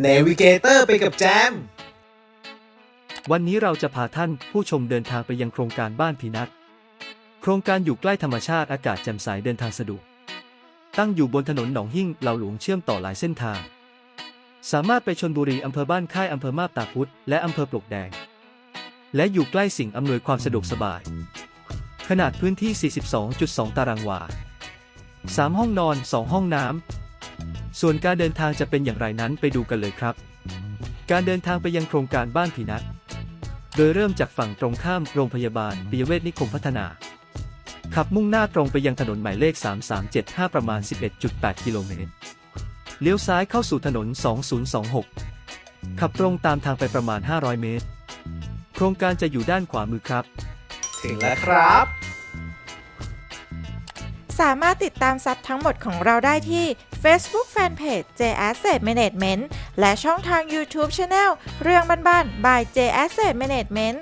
เนวิเกเตอร์ไปกับแจม วันนี้เราจะพาท่านผู้ชมเดินทางไปยังโครงการบ้านพีนัทโครงการอยู่ใกล้ธรรมชาติอากาศแจ่มใสเดินทางสะดวก ตั้งอยู่บนถนนหนองหิ้งเหล่าหลวงเชื่อมต่อหลายเส้นทาง สามารถไปชนบุรีอำเภอบ้านค่ายอำเภอมาบตาพุธและอำเภอปลวกแดง และอยู่ใกล้สิ่งอำนวยความสะดวกสบาย ขนาดพื้นที่ 42.2 ตารางวา 3 ห้องนอน 2 ห้องน้ำ ส่วนการเดินทางจะเป็นอย่างไรนั้นไปดูกันเลยครับ การเดินทางไปยังโครงการบ้านผีนัทโดยเริ่มจากฝั่งตรงข้ามโรงพยาบาลปิยเวทนิคมพัฒนา ขับมุ่งหน้าตรงไปยังถนนหมายเลข 3375 ประมาณ 11.8 กิโลเมตร เลี้ยวซ้ายเข้าสู่ถนน 2026 ขับตรงตามทางไปประมาณ 500 เมตร โครงการจะอยู่ด้านขวามือครับ ถึงแล้วครับ สามารถติดตามซับทั้งหมดของเราได้ที่ Facebook Fanpage J Asset Management และช่องทาง YouTube Channel เรื่องบ้านๆ by J Asset Management